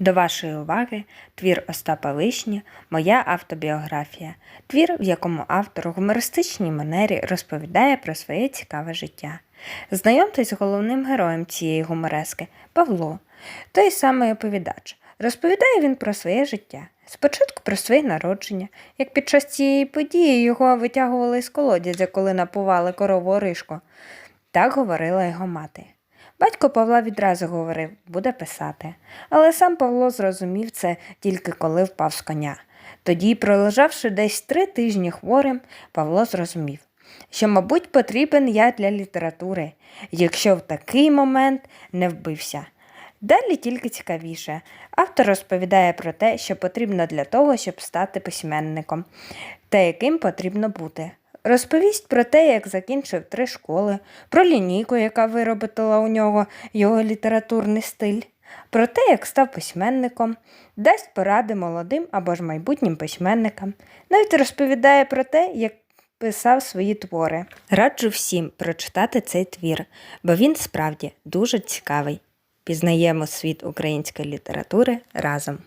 До вашої уваги твір Остапа Вишні Моя автобіографія. Твір, в якому автор у гумористичній манері розповідає про своє цікаве життя. Знайомтесь з головним героєм цієї гуморески Павло, той самий оповідач. Розповідає він про своє життя. Спочатку про своє народження, як під час цієї події його витягували з колодязя, коли напували корову Оришку. Так говорила його мати. Батько Павла відразу говорив, буде писати. Але сам Павло зрозумів це тільки коли впав з коня. Тоді, пролежавши десь три тижні хворим, Павло зрозумів, що, мабуть, потрібен я для літератури, якщо в такий момент не вбився. Далі тільки цікавіше. Автор розповідає про те, що потрібно для того, щоб стати письменником, та яким потрібно бути. Розповість про те, як закінчив три школи, про лінійку, яка виробила у нього його літературний стиль, про те, як став письменником, дасть поради молодим або ж майбутнім письменникам. Навіть розповідає про те, як писав свої твори. Раджу всім прочитати цей твір, бо він справді дуже цікавий. Пізнаємо світ української літератури разом.